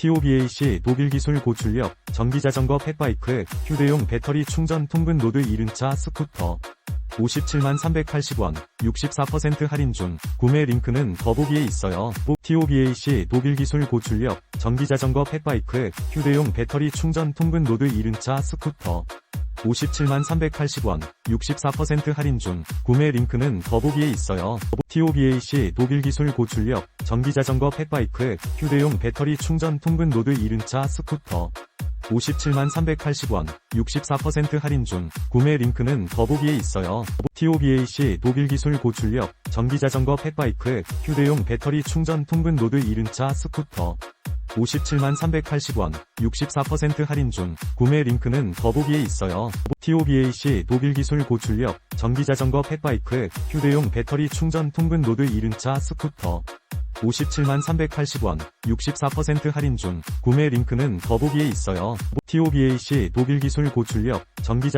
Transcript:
TOBAC 독일 기술 고출력, 전기자전거 펫바이크, 휴대용 배터리 충전 통근 노드 1륜차 스쿠터. 57만 380원, 64% 할인 중, 구매 링크는 더보기에 있어요. TOBAC 독일 기술 고출력, 전기자전거 펫바이크, 휴대용 배터리 충전 통근 노드 1륜차 스쿠터. 57만 380원, 64% 할인 중, 구매 링크는 더보기에 있어요. TOBAC 독일 기술 고출력, 전기자전거 펫바이크, 휴대용 배터리 충전 통근 노드 1륜차 스쿠터. 57만 380원, 64% 할인 중, 구매 링크는 더보기에 있어요. TOBAC 독일 기술 고출력, 전기자전거 펫바이크, 휴대용 배터리 충전 통근 노드 1륜차 스쿠터. 57만 380원, 64% 할인 중, 구매 링크는 더보기에 있어요. TOBAC 독일 기술 고출력, 전기자전거 펫바이크, 휴대용 배터리 충전 통근 노드 1륜차 스쿠터. 57만 380원, 64% 할인 중, 구매 링크는 더보기에 있어요. TOBAC 독일 기술 고출력, 전기자전거